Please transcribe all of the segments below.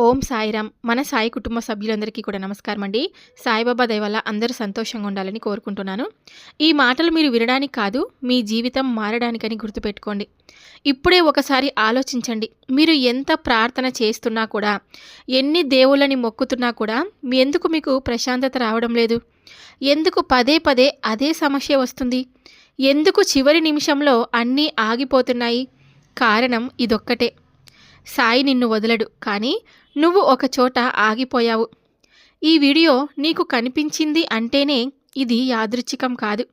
ఓం సాయిరామ్. మన సాయి కుటుంబ సభ్యులందరికీ కూడా నమస్కారం అండి. సాయిబాబా దయ వల్ల అందరూ సంతోషంగా ఉండాలని కోరుకుంటున్నాను. ఈ మాటలు మీరు వినడానికి కాదు మీ జీవితం మారడానికని గుర్తుపెట్టుకోండి. ఇప్పుడే ఒకసారి ఆలోచించండి. మీరు ఎంత ప్రార్థన చేస్తున్నా కూడా ఎన్ని దేవుళ్ళని మొక్కుతున్నా కూడా ఎందుకు మీకు ప్రశాంతత రావడం లేదు? ఎందుకు పదే పదే అదే సమస్య వస్తుంది? ఎందుకు చివరి నిమిషంలో అన్నీ ఆగిపోతున్నాయి? కారణం ఇదొక్కటే. సాయి నిన్ను వదలడు కానీ నువ్వు ఒక చోట ఆగిపోయావు. ఈ వీడియో నీకు కనిపించింది అంటేనే ఇది యాదృచ్ఛికం కాదు.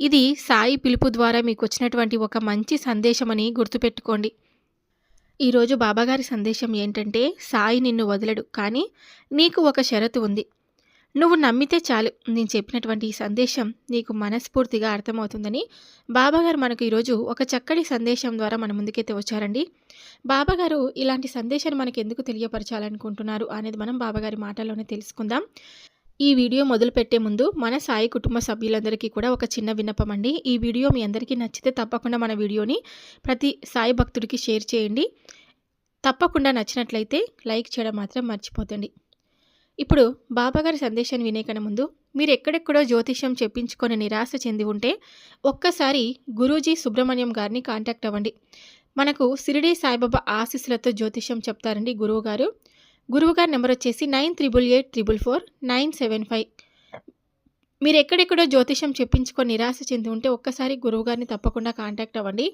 ఇది సాయి పిలుపు ద్వారా మీకు వచ్చినటువంటి ఒక మంచి సందేశమని గుర్తుపెట్టుకోండి. ఈరోజు బాబాగారి సందేశం ఏంటంటే సాయి నిన్ను వదలడు కానీ నీకు ఒక షరతు ఉంది. నువ్వు నమ్మితే చాలు. నేను చెప్పినటువంటి ఈ సందేశం నీకు మనస్ఫూర్తిగా అర్థమవుతుందని బాబాగారు మనకు ఈరోజు ఒక చక్కటి సందేశం ద్వారా మన ముందుకైతే వచ్చారండి. బాబాగారు ఇలాంటి సందేశాన్ని మనకు ఎందుకు తెలియపరచాలనుకుంటున్నారు అనేది మనం బాబాగారి మాటల్లోనే తెలుసుకుందాం. ఈ వీడియో మొదలు పెట్టే ముందు మన సాయి కుటుంబ సభ్యులందరికీ కూడా ఒక చిన్న విన్నపం అండి. ఈ వీడియో మీ అందరికీ నచ్చితే తప్పకుండా మన వీడియోని ప్రతి సాయి భక్తుడికి షేర్ చేయండి. తప్పకుండా నచ్చినట్లయితే లైక్ చేయడం మాత్రం మర్చిపోతండి. ఇప్పుడు బాబాగారి సందేశాన్ని వినేకన ముందు మీరు ఎక్కడెక్కడో జ్యోతిష్యం చెప్పించుకొని నిరాశ చెంది ఉంటే ఒక్కసారి గురూజీ సుబ్రహ్మణ్యం గారిని కాంటాక్ట్ అవ్వండి. మనకు సిరిడి సాయిబాబా ఆశీస్సులతో జ్యోతిష్యం చెప్తారండి గురువు గారు గురువు గారి నెంబర్ వచ్చేసి nine triple eight triple four nine seven five. మీరు ఎక్కడెక్కడో జ్యోతిష్యం చెప్పించుకొని నిరాశ చెంది ఉంటే ఒక్కసారి గురువు గారిని తప్పకుండా కాంటాక్ట్ అవ్వండి.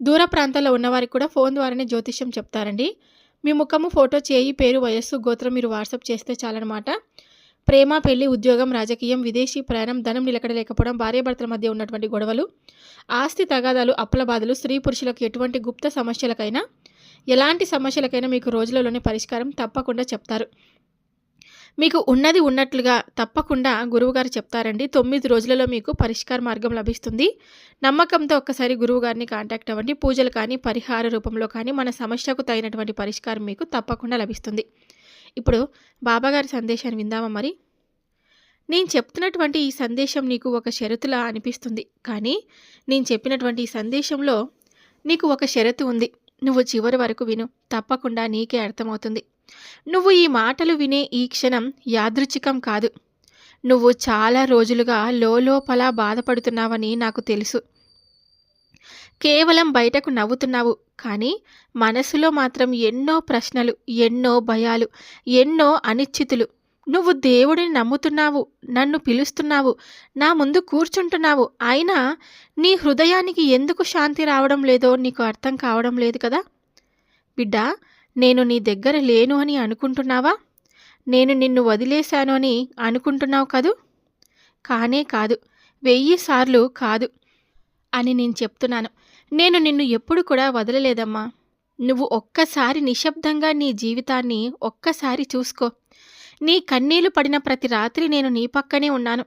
దూర ప్రాంతాల్లో ఉన్నవారికి కూడా ఫోన్ ద్వారానే జ్యోతిష్యం చెప్తారండి. మీ ముఖము ఫోటో చేయి పేరు వయస్సు గోత్రం మీరు వాట్సాప్ చేస్తే చాలన్నమాట. ప్రేమ పెళ్ళి ఉద్యోగం రాజకీయం విదేశీ ప్రయాణం ధనం నిలకడలేకపోవడం భార్యాభర్తల మధ్య ఉన్నటువంటి గొడవలు ఆస్తి తగాదాలు అప్పుల బాధలు స్త్రీ పురుషులకు ఎటువంటి గుప్త సమస్యలకైనా ఎలాంటి సమస్యలకైనా మీకు రోజులలోనే పరిష్కారం తప్పకుండా చెప్తారు. మీకు ఉన్నది ఉన్నట్లుగా తప్పకుండా గురువుగారు చెప్తారండి. తొమ్మిది రోజులలో మీకు పరిష్కార మార్గం లభిస్తుంది. నమ్మకంతో ఒక్కసారి గురువుగారిని కాంటాక్ట్ అవ్వండి. పూజలు కానీ పరిహార రూపంలో కానీ మన సమస్యకు తగినటువంటి పరిష్కారం మీకు తప్పకుండా లభిస్తుంది. ఇప్పుడు బాబాగారి సందేశాన్ని విందామా మరి? నేను చెప్తున్నటువంటి ఈ సందేశం నీకు ఒక షరతులా అనిపిస్తుంది. కానీ నేను చెప్పినటువంటి ఈ సందేశంలో నీకు ఒక షరతు ఉంది. నువ్వు చివరి వరకు విను. తప్పకుండా నీకే అర్థమవుతుంది. నువ్వు ఈ మాటలు వినే ఈ క్షణం యాదృచ్ఛికం కాదు. నువ్వు చాలా రోజులుగా లోపల బాధపడుతున్నావని నాకు తెలుసు. కేవలం బయటకు నవ్వుతున్నావు. కానీ మనసులో మాత్రం ఎన్నో ప్రశ్నలు ఎన్నో భయాలు ఎన్నో అనిశ్చితులు. నువ్వు దేవుడిని నమ్ముతున్నావు నన్ను పిలుస్తున్నావు నా ముందు కూర్చుంటున్నావు. అయినా నీ హృదయానికి ఎందుకు శాంతి రావడం లేదో నీకు అర్థం కావడం లేదు కదా? బిడ్డా నేను నీ దగ్గర లేను అని అనుకుంటున్నావా? నేను నిన్ను వదిలేశాను అని అనుకుంటున్నావు కదూ? కానే కాదు వెయ్యి సార్లు కాదు అని నేను చెప్తున్నాను. నేను నిన్ను ఎప్పుడు కూడా వదలలేదమ్మా. నువ్వు ఒక్కసారి నిశ్శబ్దంగా నీ జీవితాన్ని ఒక్కసారి చూసుకో. నీ కన్నీళ్ళు పడిన ప్రతి రాత్రి నేను నీ పక్కనే ఉన్నాను.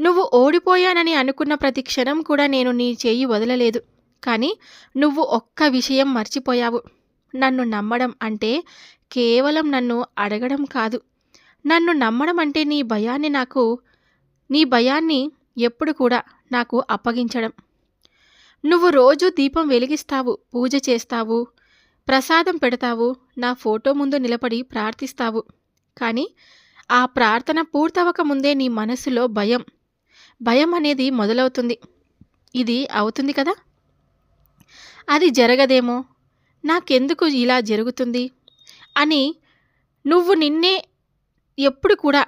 నువ్వు ఓడిపోయానని అనుకున్న ప్రతి క్షణం కూడా నేను నీ చేయి వదలలేదు. కానీ నువ్వు ఒక్క విషయం మర్చిపోయావు. నన్ను నమ్మడం అంటే కేవలం నన్ను అడగడం కాదు. నన్ను నమ్మడం అంటే నీ భయాన్ని నాకు నీ భయాన్ని ఎప్పుడు కూడా నాకు అప్పగించడం. నువ్వు రోజు దీపం వెలిగిస్తావు పూజ చేస్తావు ప్రసాదం పెడతావు నా ఫోటో ముందు నిలబడి ప్రార్థిస్తావు. కానీ ఆ ప్రార్థన పూర్తవక ముందే నీ మనసులో భయం. భయం అనేది మొదలవుతుంది. ఇది అవుతుంది కదా? అది జరగదేమో. నాకెందుకు ఇలా జరుగుతుంది? అని నువ్వు నిన్నే ఎప్పుడు కూడా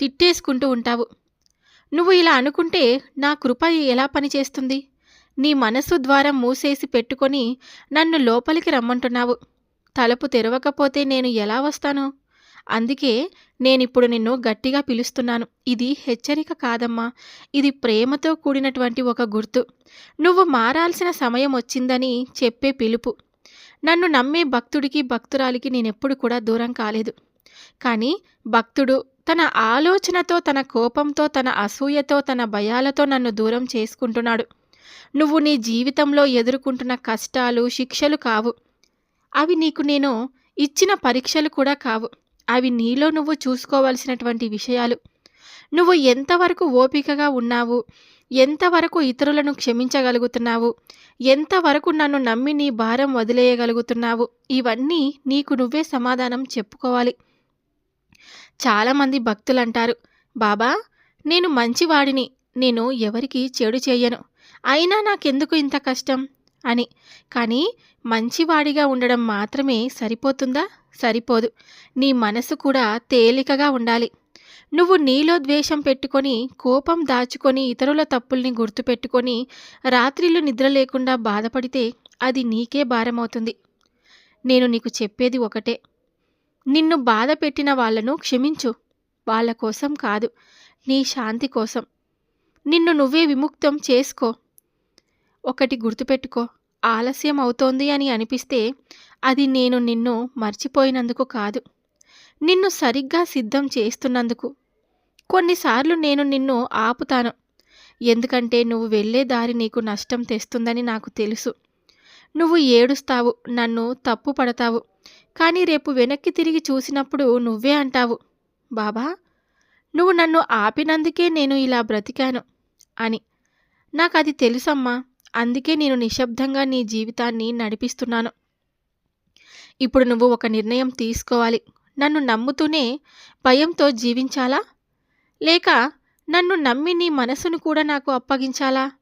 తిట్టేసుకుంటూ ఉంటావు. నువ్వు ఇలా అనుకుంటే నా కృప ఎలా పనిచేస్తుంది? నీ మనసు ద్వారా మూసేసి పెట్టుకొని నన్ను లోపలికి రమ్మంటున్నావు. తలుపు తెరవకపోతే నేను ఎలా వస్తాను? అందుకే నేనిప్పుడు నిన్ను గట్టిగా పిలుస్తున్నాను. ఇది హెచ్చరిక కాదమ్మా. ఇది ప్రేమతో కూడినటువంటి ఒక గుర్తు. నువ్వు మారాల్సిన సమయం వచ్చిందని చెప్పే పిలుపు. నన్ను నమ్మే భక్తుడికి భక్తురాలికి నేనెప్పుడు కూడా దూరం కాలేదు. కానీ భక్తుడు తన ఆలోచనతో తన కోపంతో తన అసూయతో తన భయాలతో నన్ను దూరం చేసుకుంటున్నాడు. నువ్వు నీ జీవితంలో ఎదుర్కొంటున్న కష్టాలు శిక్షలు కావు. అవి నీకు నేను ఇచ్చిన పరీక్షలు కూడా కావు. అవి నీలో నువ్వు చూసుకోవాల్సినటువంటి విషయాలు. నువ్వు ఎంతవరకు ఓపికగా ఉన్నావు? ఎంతవరకు ఇతరులను క్షమించగలుగుతున్నావు? ఎంతవరకు నన్ను నమ్మి నీ భారం వదిలేయగలుగుతున్నావు? ఇవన్నీ నీకు నువ్వే సమాధానం చెప్పుకోవాలి. చాలామంది భక్తులు అంటారు బాబా నేను మంచివాడిని. నేను ఎవరికి చెడు చేయను అయినా నాకెందుకు ఇంత కష్టం? అని. కానీ మంచివాడిగా ఉండడం మాత్రమే సరిపోతుందా? సరిపోదు. నీ మనసు కూడా తేలికగా ఉండాలి. నువ్వు నీలో ద్వేషం పెట్టుకొని కోపం దాచుకొని ఇతరుల తప్పుల్ని గుర్తుపెట్టుకొని రాత్రిళ్ళు నిద్ర లేకుండా బాధపడితే అది నీకే భారమవుతుంది. నేను నీకు చెప్పేది ఒకటే. నిన్ను బాధ పెట్టిన వాళ్ళను క్షమించు. వాళ్ళ కోసం కాదు నీ శాంతి కోసం. నిన్ను నువ్వే విముక్తం చేసుకో. ఒకటి గుర్తుపెట్టుకో ఆలస్యం అవుతోంది అని అనిపిస్తే అది నేను నిన్ను మర్చిపోయినందుకు కాదు. నిన్ను సరిగ్గా సిద్ధం చేస్తున్నందుకు. కొన్నిసార్లు నేను నిన్ను ఆపుతాను. ఎందుకంటే నువ్వు వెళ్ళే దారి నీకు నష్టం తెస్తుందని నాకు తెలుసు. నువ్వు ఏడుస్తావు నన్ను తప్పు పడతావు. కానీ రేపు వెనక్కి తిరిగి చూసినప్పుడు నువ్వే అంటావు బాబా నువ్వు నన్ను ఆపినందుకే నేను ఇలా బ్రతికాను అని. నాకు అది తెలుసమ్మా అందుకే నేను నిశ్శబ్దంగా నీ జీవితాన్ని నడిపిస్తున్నాను. ఇప్పుడు నువ్వు ఒక నిర్ణయం తీసుకోవాలి. నన్ను నమ్ముతూనే భయంతో జీవించాలా? లేక నన్ను నమ్మి నీ మనసును కూడా నాకు అప్పగించాలా?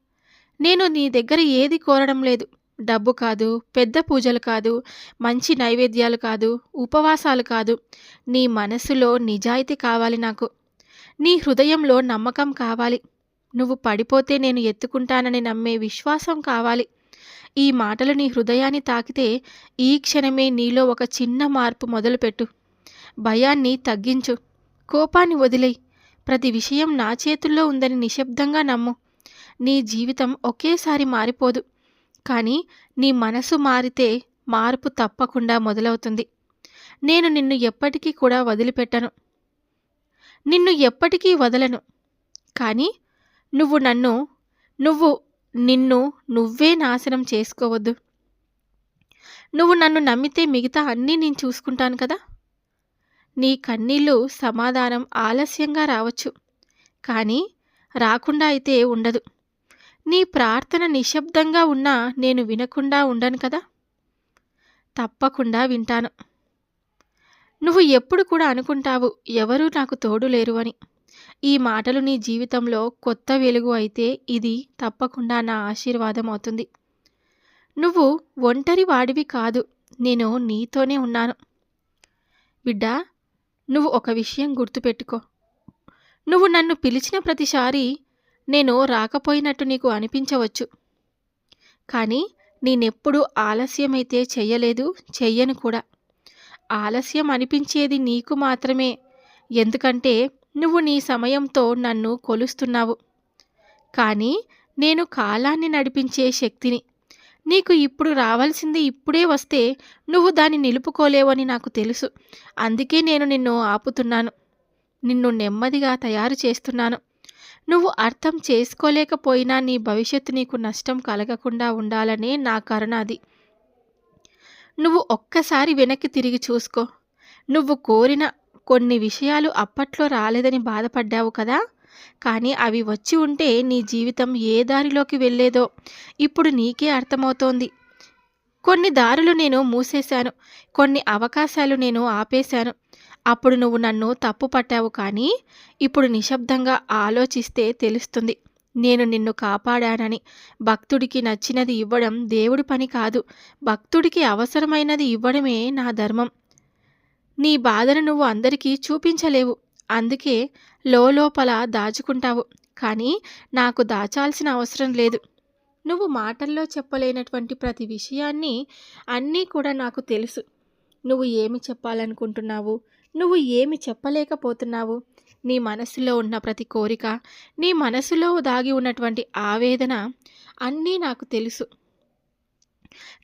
నేను నీ దగ్గర ఏది కోరడం లేదు. డబ్బు కాదు పెద్ద పూజలు కాదు మంచి నైవేద్యాలు కాదు ఉపవాసాలు కాదు. నీ మనసులో నిజాయితీ కావాలి నాకు. నీ హృదయంలో నమ్మకం కావాలి. నువ్వు పడిపోతే నేను ఎత్తుకుంటానని నమ్మే విశ్వాసం కావాలి. ఈ మాటలు నీ హృదయాన్ని తాకితే ఈ క్షణమే నీలో ఒక చిన్న మార్పు మొదలుపెట్టు. భయాన్ని తగ్గించు. కోపాన్ని వదిలేయి. ప్రతి విషయం నా చేతుల్లో ఉందని నిశ్శబ్దంగా నమ్ము. నీ జీవితం ఒకేసారి మారిపోదు. కానీ నీ మనసు మారితే మార్పు తప్పకుండా మొదలవుతుంది. నేను నిన్ను ఎప్పటికీ కూడా వదిలిపెట్టను. నిన్ను ఎప్పటికీ వదలను. కానీ నువ్వు నన్ను నువ్వు నిన్ను నువ్వే నాశనం చేసుకోవద్దు. నువ్వు నన్ను నమ్మితే మిగతా అన్నీ నేను చూసుకుంటాను కదా? నీ కన్నీళ్ళు సమాధానం ఆలస్యంగా రావచ్చు. కానీ రాకుండా అయితే ఉండదు. నీ ప్రార్థన నిశ్శబ్దంగా ఉన్నా నేను వినకుండా ఉండను కదా? తప్పకుండా వింటాను. నువ్వు ఎప్పుడు కూడా అనుకుంటావు ఎవరూ నాకు తోడు లేరు అని. ఈ మాటలు నీ జీవితంలో కొత్త వెలుగు అయితే ఇది తప్పకుండా నా ఆశీర్వాదం అవుతుంది. నువ్వు ఒంటరి వాడివి కాదు నేను నీతోనే ఉన్నాను. బిడ్డా నువ్వు ఒక విషయం గుర్తుపెట్టుకో. నువ్వు నన్ను పిలిచిన ప్రతిసారి నేను రాకపోయినట్టు నీకు అనిపించవచ్చు. కానీ నేనెప్పుడు ఆలస్యమైతే చెయ్యలేదు చెయ్యను కూడా. ఆలస్యం అనిపించేది నీకు మాత్రమే. ఎందుకంటే నువ్వు నీ సమయంతో నన్ను కొలుస్తున్నావు. కానీ నేను కాలాన్ని నడిపించే శక్తిని నీకు ఇప్పుడు రావాల్సింది ఇప్పుడే వస్తే నువ్వు దాన్ని నిలుపుకోలేవని నాకు తెలుసు. అందుకే నేను నిన్ను ఆపుతున్నాను. నిన్ను నెమ్మదిగా తయారు చేస్తున్నాను. నువ్వు అర్థం చేసుకోలేకపోయినా నీ భవిష్యత్తు నీకు నష్టం కలగకుండా ఉండాలనే నా కరుణ అది. నువ్వు ఒక్కసారి వెనక్కి తిరిగి చూసుకో. నువ్వు కోరిన కొన్ని విషయాలు అప్పట్లో రాలేదని బాధపడ్డావు కదా? కానీ అవి వచ్చి ఉంటే నీ జీవితం ఏ దారిలోకి వెళ్ళేదో ఇప్పుడు నీకే అర్థమవుతోంది. కొన్ని దారులు నేను మూసేశాను కొన్ని అవకాశాలు నేను ఆపేశాను. అప్పుడు నువ్వు నన్ను తప్పు పట్టావు కానీ ఇప్పుడు నిశ్శబ్దంగా ఆలోచిస్తే తెలుస్తుంది. నేను నిన్ను కాపాడానని. భక్తుడికి నచ్చినది ఇవ్వడం దేవుడి పని కాదు. భక్తుడికి అవసరమైనది ఇవ్వడమే నా ధర్మం. నీ బాధను నువ్వు అందరికీ చూపించలేవు. అందుకే లోపల దాచుకుంటావు. కానీ నాకు దాచాల్సిన అవసరం లేదు. నువ్వు మాటల్లో చెప్పలేనటువంటి ప్రతి విషయాన్ని అన్నీ కూడా నాకు తెలుసు. నువ్వు ఏమి చెప్పాలనుకుంటున్నావు? నువ్వు ఏమి చెప్పలేకపోతున్నావు? నీ మనసులో ఉన్న ప్రతి కోరిక నీ మనసులో దాగి ఉన్నటువంటి ఆవేదన అన్నీ నాకు తెలుసు.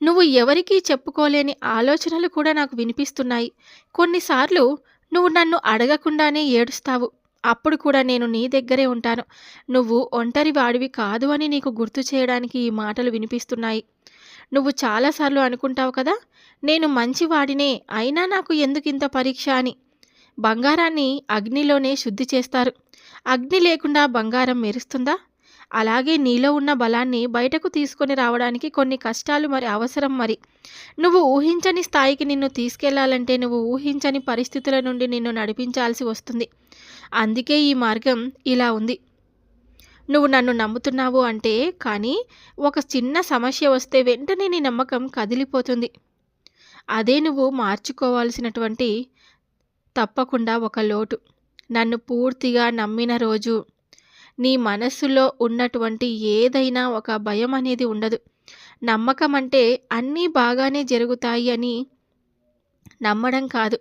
నువ్వు ఎవరికీ చెప్పుకోలేని ఆలోచనలు కూడా నాకు వినిపిస్తున్నాయి. కొన్నిసార్లు నువ్వు నన్ను అడగకుండానే ఏడుస్తావు. అప్పుడు కూడా నేను నీ దగ్గరే ఉంటాను. నువ్వు ఒంటరి వాడివి కాదు అని నీకు గుర్తు చేయడానికి ఈ మాటలు వినిపిస్తున్నాయి. నువ్వు చాలాసార్లు అనుకుంటావు కదా నేను మంచివాడినే అయినా నాకు ఎందుకు ఇంత పరీక్ష అని. బంగారాన్ని అగ్నిలోనే శుద్ధి చేస్తారు. అగ్ని లేకుండా బంగారం మెరుస్తుందా? అలాగే నీలో ఉన్న బలాన్ని బయటకు తీసుకొని రావడానికి కొన్ని కష్టాలు మరి అవసరం మరి. నువ్వు ఊహించని స్థాయికి నిన్ను తీసుకెళ్ళాలంటే నువ్వు ఊహించని పరిస్థితుల నుండి నిన్ను నడిపించాల్సి వస్తుంది. అందుకే ఈ మార్గం ఇలా ఉంది. నువ్వు నన్ను నమ్ముతున్నావు అంటే కానీ ఒక చిన్న సమస్య వస్తే వెంటనే నీ నమ్మకం కదిలిపోతుంది. అదే నువ్వు మార్చుకోవాల్సినటువంటి తప్పకుండా ఒక లోటు. నన్ను పూర్తిగా నమ్మిన రోజు నీ మనస్సులో ఉన్నటువంటి ఏదైనా ఒక భయం అనేది ఉండదు. నమ్మకం అంటే అన్నీ బాగానే జరుగుతాయి అని నమ్మడం కాదు.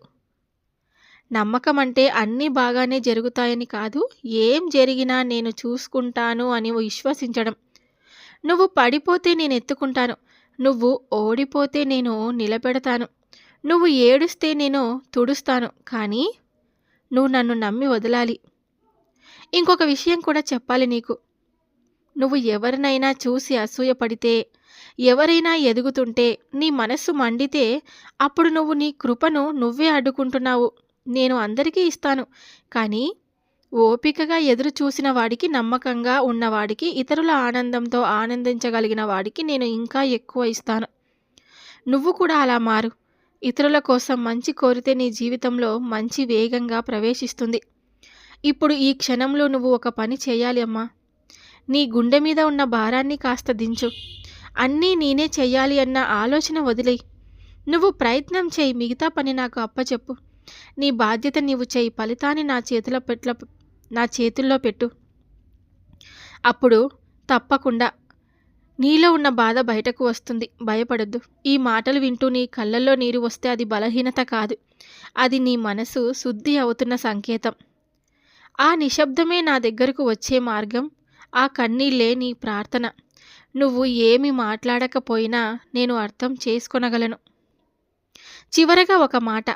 నమ్మకం అంటే అన్నీ బాగానే జరుగుతాయని కాదు. ఏం జరిగినా నేను చూసుకుంటాను అని విశ్వసించడం. నువ్వు పడిపోతే నేను ఎత్తుకుంటాను. నువ్వు ఓడిపోతే నేను నిలబెడతాను. నువ్వు ఏడుస్తే నేను తుడుస్తాను. కానీ నువ్వు నన్ను నమ్మి వదలాలి. ఇంకొక విషయం కూడా చెప్పాలి నీకు. నువ్వు ఎవరినైనా చూసి అసూయపడితే ఎవరైనా ఎదుగుతుంటే నీ మనస్సు మండితే అప్పుడు నువ్వు నీ కృపను నువ్వే అడ్డుకుంటున్నావు. నేను అందరికీ ఇస్తాను. కానీ ఓపికగా ఎదురు చూసిన వాడికి నమ్మకంగా ఉన్నవాడికి ఇతరుల ఆనందంతో ఆనందించగలిగిన వాడికి నేను ఇంకా ఎక్కువ ఇస్తాను. నువ్వు కూడా అలా మారు. ఇతరుల కోసం మంచి కోరితే నీ జీవితంలో మంచి వేగంగా ప్రవేశిస్తుంది. ఇప్పుడు ఈ క్షణంలో నువ్వు ఒక పని చేయాలి అమ్మా. నీ గుండె మీద ఉన్న భారాన్ని కాస్త దించు. అన్నీ నేనే చెయ్యాలి అన్న ఆలోచన వదిలేయి. నువ్వు ప్రయత్నం చేయి మిగతా పని నాకు అప్పచెప్పు. నీ బాధ్యత నీవు చేయి ఫలితాన్ని నా చేతిలో పెట్ల నా చేతుల్లో పెట్టు. అప్పుడు తప్పకుండా నీలో ఉన్న బాధ బయటకు వస్తుంది భయపడద్దు. ఈ మాటలు వింటూ నీ కళ్ళల్లో నీరు వస్తే అది బలహీనత కాదు. అది నీ మనసు శుద్ధి అవుతున్న సంకేతం. ఆ నిశ్శబ్దమే నా దగ్గరకు వచ్చే మార్గం ఆ కన్నీళ్ళే నీ ప్రార్థన. నువ్వు ఏమి మాట్లాడకపోయినా నేను అర్థం చేసుకొనగలను. చివరగా ఒక మాట.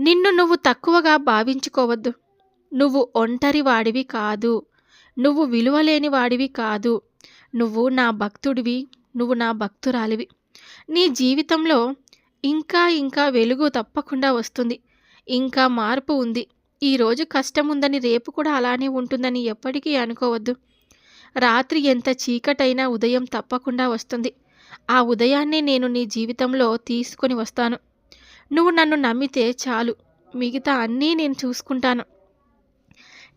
నిన్ను నువ్వు తక్కువగా భావించుకోవద్దు. నువ్వు ఒంటరి వాడివి కాదు. నువ్వు విలువలేని వాడివి కాదు. నువ్వు నా భక్తుడివి. నువ్వు నా భక్తురాలివి. నీ జీవితంలో ఇంకా ఇంకా వెలుగు తప్పకుండా వస్తుంది. ఇంకా మార్పు ఉంది. ఈరోజు కష్టం ఉందని రేపు కూడా అలానే ఉంటుందని ఎప్పటికీ అనుకోవద్దు. రాత్రి ఎంత చీకటైనా ఉదయం తప్పకుండా వస్తుంది. ఆ ఉదయాన్నే నేను నీ జీవితంలో తీసుకొని వస్తాను. నువ్వు నన్ను నమ్మితే చాలు. మిగతా అన్నీ నేను చూసుకుంటాను.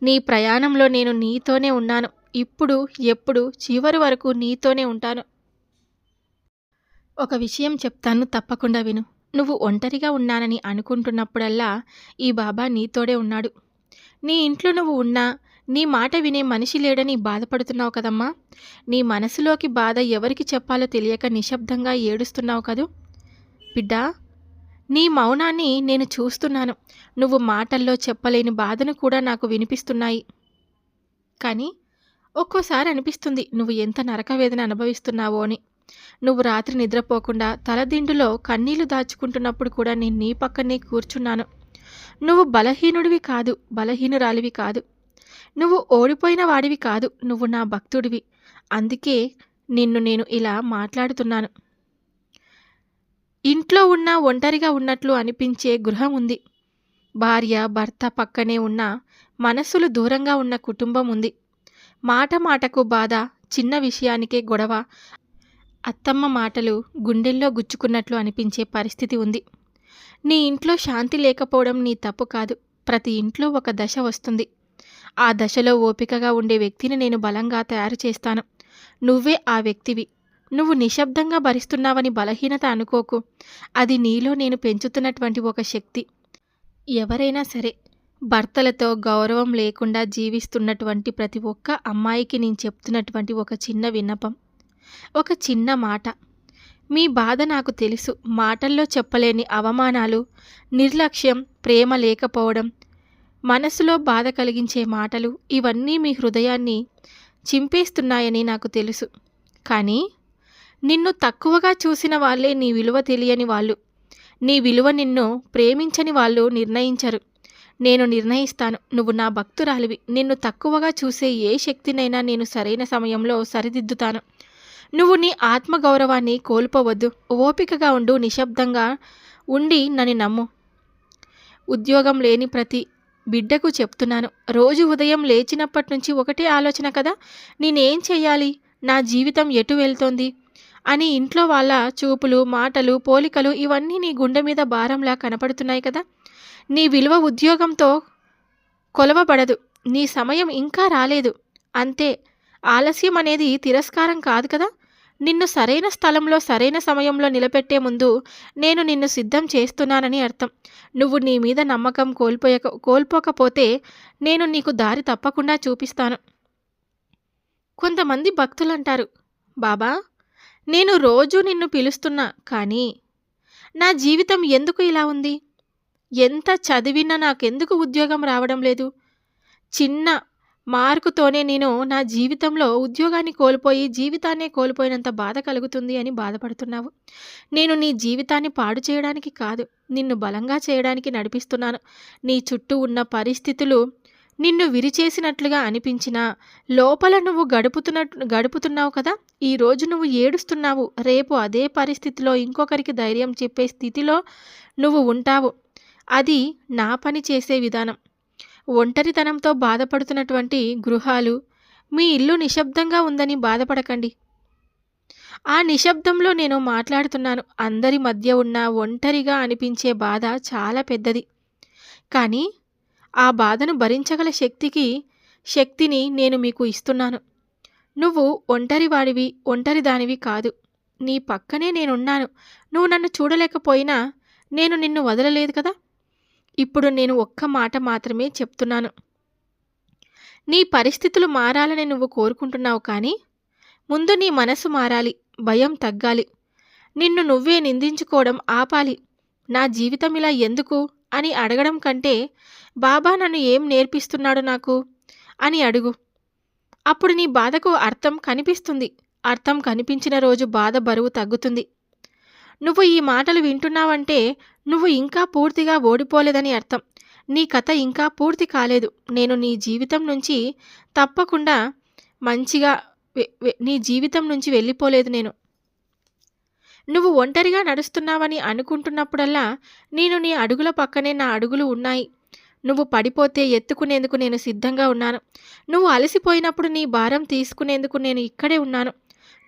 నీ ప్రయాణంలో నేను నీతోనే ఉన్నాను. ఇప్పుడు ఎప్పుడు చివరి వరకు నీతోనే ఉంటాను. ఒక విషయం చెప్తాను తప్పకుండా విను. నువ్వు ఒంటరిగా ఉన్నానని అనుకుంటున్నప్పుడల్లా ఈ బాబా నీతోడే ఉన్నాడు. నీ ఇంట్లో నువ్వు ఉన్నా నీ మాట వినే మనిషి లేడని బాధపడుతున్నావు కదమ్మా. నీ మనసులోకి బాధ ఎవరికి చెప్పాలో తెలియక నిశ్శబ్దంగా ఏడుస్తున్నావు కదూ. బిడ్డా నీ మౌనాన్ని నేను చూస్తున్నాను. నువ్వు మాటల్లో చెప్పలేని బాధను కూడా నాకు వినిపిస్తున్నాయి. కానీ ఒక్కోసారి అనిపిస్తుంది నువ్వు ఎంత నరకవేదన అనుభవిస్తున్నావో అని. నువ్వు రాత్రి నిద్రపోకుండా తలదిండులో కన్నీళ్ళు దాచుకుంటున్నప్పుడు కూడా నేను నీ పక్కనే కూర్చున్నాను. నువ్వు బలహీనుడివి కాదు బలహీనురాలివి కాదు. నువ్వు ఓడిపోయిన వాడివి కాదు నువ్వు నా భక్తుడివి. అందుకే నిన్ను నేను ఇలా మాట్లాడుతున్నాను. ఇంట్లో ఉన్న ఒంటరిగా ఉన్నట్లు అనిపించే గృహం ఉంది. భార్య భర్త పక్కనే ఉన్న మనస్సులు దూరంగా ఉన్న కుటుంబం ఉంది. మాట మాటకు బాధ చిన్న విషయానికే గొడవ అత్తమ్మ మాటలు గుండెల్లో గుచ్చుకున్నట్లు అనిపించే పరిస్థితి ఉంది. నీ ఇంట్లో శాంతి లేకపోవడం నీ తప్పు కాదు. ప్రతి ఇంట్లో ఒక దశ వస్తుంది. ఆ దశలో ఓపికగా ఉండే వ్యక్తిని నేను బలంగా తయారు చేస్తాను. నువ్వే ఆ వ్యక్తివి. నువ్వు నిశ్శబ్దంగా భరిస్తున్నావని బలహీనత అనుకోకు. అది నీలో నేను పెంచుతున్నటువంటి ఒక శక్తి. ఎవరైనా సరే భర్తలతో గౌరవం లేకుండా జీవిస్తున్నటువంటి ప్రతి ఒక్క అమ్మాయికి నేను చెప్తున్నటువంటి ఒక చిన్న విన్నపం. ఒక చిన్న మాట. మీ బాధ నాకు తెలుసు. మాటల్లో చెప్పలేని అవమానాలు నిర్లక్ష్యం ప్రేమ లేకపోవడం మనసులో బాధ కలిగించే మాటలు ఇవన్నీ మీ హృదయాన్ని చింపేస్తున్నాయని నాకు తెలుసు. కానీ నిన్ను తక్కువగా చూసిన వాళ్ళే నీ విలువ తెలియని వాళ్ళు. నీ విలువ నిన్ను ప్రేమించని వాళ్ళు నిర్ణయించరు. నేను నిర్ణయిస్తాను. నువ్వు నా భక్తురాలివి. నిన్ను తక్కువగా చూసే ఏ శక్తినైనా నేను సరైన సమయంలో సరిదిద్దుతాను. నువ్వు నీ ఆత్మగౌరవాన్ని కోల్పోవద్దు. ఓపికగా ఉండు నిశ్శబ్దంగా ఉండి నన్ను నమ్ము. ఉద్యోగం లేని ప్రతి బిడ్డకు చెప్తున్నాను. రోజు ఉదయం లేచినప్పటి నుంచి ఒకటే ఆలోచన కదా? నేనేం చేయాలి నా జీవితం ఎటు వెళ్తోంది? అని ఇంట్లో వాళ్ళ చూపులు మాటలు పోలికలు ఇవన్నీ నీ గుండె మీద భారంలా కనపడుతున్నాయి కదా? నీ విలువ ఉద్యోగంతో కొలవబడదు. నీ సమయం ఇంకా రాలేదు. అంతే. ఆలస్యం అనేది తిరస్కారం కాదు కదా? నిన్ను సరైన స్థలంలో సరైన సమయంలో నిలబెట్టే ముందు నేను నిన్ను సిద్ధం చేస్తున్నానని అర్థం. నువ్వు నీ మీద నమ్మకం కోల్పోయక కోల్పోకపోతే నేను నీకు దారి తప్పకుండా చూపిస్తాను. కొంతమంది భక్తులు అంటారు బాబా నేను రోజు నిన్ను పిలుస్తున్నా కానీ నా జీవితం ఎందుకు ఇలా ఉంది? ఎంత చదివినా నాకెందుకు ఉద్యోగం రావడం లేదు? చిన్న మార్కుతోనే నేను నా జీవితంలో ఉద్యోగాన్ని కోల్పోయి జీవితాన్నే కోల్పోయినంత బాధ కలుగుతుంది అని బాధపడుతున్నావు. నేను నీ జీవితాన్ని పాడు చేయడానికి కాదు నిన్ను బలంగా చేయడానికి నడిపిస్తున్నాను. నీ చుట్టూ ఉన్న పరిస్థితులు నిన్ను విరిచేసినట్లుగా అనిపించినా లోపల నువ్వు గడుపుతున్నట్టు గడుపుతున్నావు కదా? ఈరోజు నువ్వు ఏడుస్తున్నావు. రేపు అదే పరిస్థితిలో ఇంకొకరికి ధైర్యం చెప్పే స్థితిలో నువ్వు ఉంటావు. అది నా పని చేసే విధానం. ఒంటరితనంతో బాధపడుతున్నటువంటి గృహాలు మీ ఇల్లు నిశ్శబ్దంగా ఉందని బాధపడకండి. ఆ నిశ్శబ్దంలో నేను మాట్లాడుతున్నాను. అందరి మధ్య ఉన్న ఒంటరిగా అనిపించే బాధ చాలా పెద్దది. కానీ ఆ బాధను భరించగల శక్తికి శక్తిని నేను మీకు ఇస్తున్నాను. నువ్వు ఒంటరివాడివి ఒంటరిదానివి కాదు. నీ పక్కనే నేనున్నాను. నువ్వు నన్ను చూడలేకపోయినా నేను నిన్ను వదలలేదు కదా? ఇప్పుడు నేను ఒక్క మాట మాత్రమే చెప్తున్నాను. నీ పరిస్థితులు మారాలని నువ్వు కోరుకుంటున్నావు కానీ ముందు నీ మనసు మారాలి భయం తగ్గాలి. నిన్ను నువ్వే నిందించుకోవడం ఆపాలి. నా జీవితం ఇలా ఎందుకు? అని అడగడం కంటే బాబా నన్ను ఏం నేర్పిస్తున్నాడు నాకు? అని అడుగు. అప్పుడు నీ బాధకు అర్థం కనిపిస్తుంది. అర్థం కనిపించిన రోజు బాధ బరువు తగ్గుతుంది. నువ్వు ఈ మాటలు వింటున్నావంటే నువ్వు ఇంకా పూర్తిగా ఓడిపోలేదని అర్థం. నీ కథ ఇంకా పూర్తి కాలేదు. నేను నీ జీవితం నుంచి తప్పకుండా మంచిగా నీ జీవితం నుంచి వెళ్ళిపోలేదు నేను. నువ్వు ఒంటరిగా నడుస్తున్నావని అనుకుంటున్నప్పుడల్లా నేను నీ అడుగుల పక్కనే నా అడుగులు ఉన్నాయి. నువ్వు పడిపోతే ఎత్తుకునేందుకు నేను సిద్ధంగా ఉన్నాను. నువ్వు అలసిపోయినప్పుడు నీ భారం తీసుకునేందుకు నేను ఇక్కడే ఉన్నాను.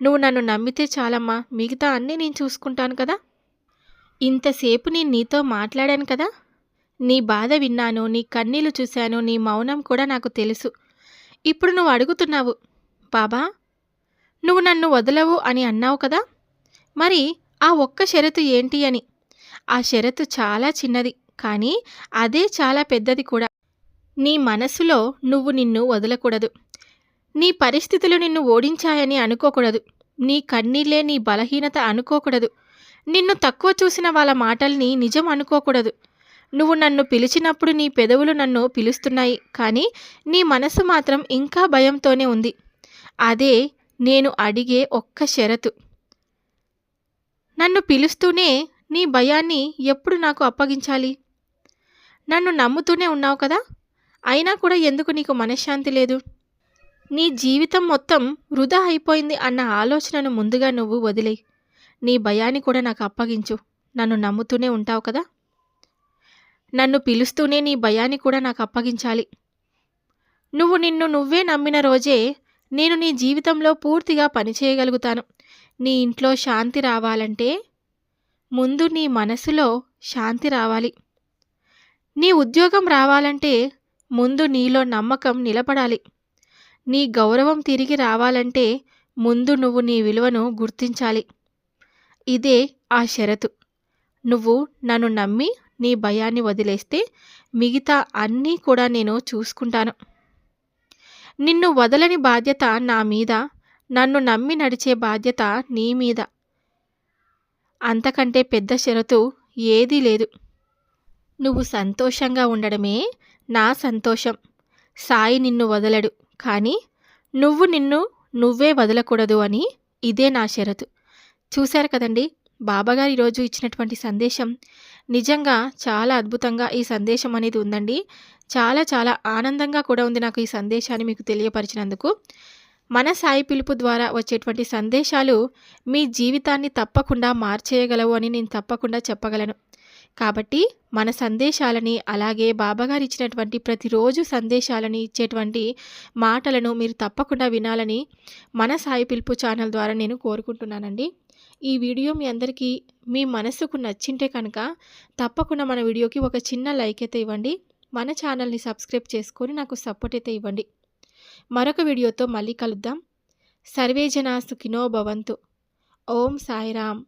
నువ్వు నన్ను నమ్మితే చాలమ్మా. మిగతా అన్నీ నేను చూసుకుంటాను కదా? ఇంతసేపు నేను నీతో మాట్లాడాను కదా? నీ బాధ విన్నాను నీ కన్నీళ్ళు చూశాను నీ మౌనం కూడా నాకు తెలుసు. ఇప్పుడు నువ్వు అడుగుతున్నావు బాబా నువ్వు నన్ను వదలవు అని అన్నావు కదా? మరి ఆ ఒక్క షరతు ఏంటి అని? ఆ షరతు చాలా చిన్నది కానీ అదే చాలా పెద్దది కూడా. నీ మనసులో నువ్వు నిన్ను వదలకూడదు. నీ పరిస్థితులు నిన్ను ఓడించాయని అనుకోకూడదు. నీ కన్నీళ్ళే నీ బలహీనత అనుకోకూడదు. నిన్ను తక్కువ చూసిన వాళ్ళ మాటల్ని నిజం అనుకోకూడదు. నువ్వు నన్ను పిలిచినప్పుడు నీ పెదవులు నన్ను పిలుస్తున్నాయి కానీ నీ మనసు మాత్రం ఇంకా భయంతోనే ఉంది. అదే నేను అడిగే ఒక్క షరతు. నన్ను పిలుస్తూనే నీ భయాన్ని ఎప్పుడు నాకు అప్పగించాలి? నన్ను నమ్ముతూనే ఉన్నావు కదా? అయినా కూడా ఎందుకు నీకు మనశ్శాంతి లేదు? నీ జీవితం మొత్తం వృధా అయిపోయింది అన్న ఆలోచనను ముందుగా నువ్వు వదిలేయి నీ భయాన్ని కూడా నాకు అప్పగించు. నన్ను నమ్ముతూనే ఉంటావు కదా? నన్ను పిలుస్తూనే నీ భయాన్ని కూడా నాకు అప్పగించాలి. నువ్వు నిన్ను నువ్వే నమ్మిన రోజే నేను నీ జీవితంలో పూర్తిగా పనిచేయగలుగుతాను. నీ ఇంట్లో శాంతి రావాలంటే ముందు నీ మనసులో శాంతి రావాలి. నీ ఉద్యోగం రావాలంటే ముందు నీలో నమ్మకం నిలబడాలి. నీ గౌరవం తిరిగి రావాలంటే ముందు నువ్వు నీ విలువను గుర్తించాలి. ఇదే ఆ షరతు. నువ్వు నన్ను నమ్మి నీ భయాన్ని వదిలేస్తే మిగతా అన్నీ కూడా నేను చూసుకుంటాను. నిన్ను వదలని బాధ్యత నా మీద నన్ను నమ్మి నడిచే బాధ్యత నీ మీద. అంతకంటే పెద్ద షరతు ఏదీ లేదు. నువ్వు సంతోషంగా ఉండడమే నా సంతోషం. సాయి నిన్ను వదలడు. కానీ నువ్వు నిన్ను నువ్వే వదలకూడదు అని ఇదే నా షరతు. చూశారు కదండి బాబాగారు ఈరోజు ఇచ్చినటువంటి సందేశం. నిజంగా చాలా అద్భుతంగా ఈ సందేశం అనేది ఉందండి. చాలా చాలా ఆనందంగా కూడా ఉంది నాకు ఈ సందేశాన్ని మీకు తెలియపరిచినందుకు. మన సాయి పిలుపు ద్వారా వచ్చేటువంటి సందేశాలు మీ జీవితాన్ని తప్పకుండా మార్చేయగలవు అని నేను తప్పకుండా చెప్పగలను. కాబట్టి మన సందేశాలని అలాగే బాబాగారు ఇచ్చినటువంటి ప్రతిరోజు సందేశాలని ఇచ్చేటువంటి మాటలను మీరు తప్పకుండా వినాలని మన సాయి పిలుపు ఛానల్ ద్వారా నేను కోరుకుంటున్నానండి. ఈ వీడియో మీ అందరికీ మీ మనసుకు నచ్చింటే కనుక తప్పకుండా మన వీడియోకి ఒక చిన్న లైక్ అయితే ఇవ్వండి. మన ఛానల్ని సబ్స్క్రైబ్ చేసుకొని నాకు సపోర్ట్ అయితే ఇవ్వండి. మరొక వీడియోతో మళ్ళీ కలుద్దాం. సర్వేజన సుఖినో భవంతు. ఓం సాయిరామ్.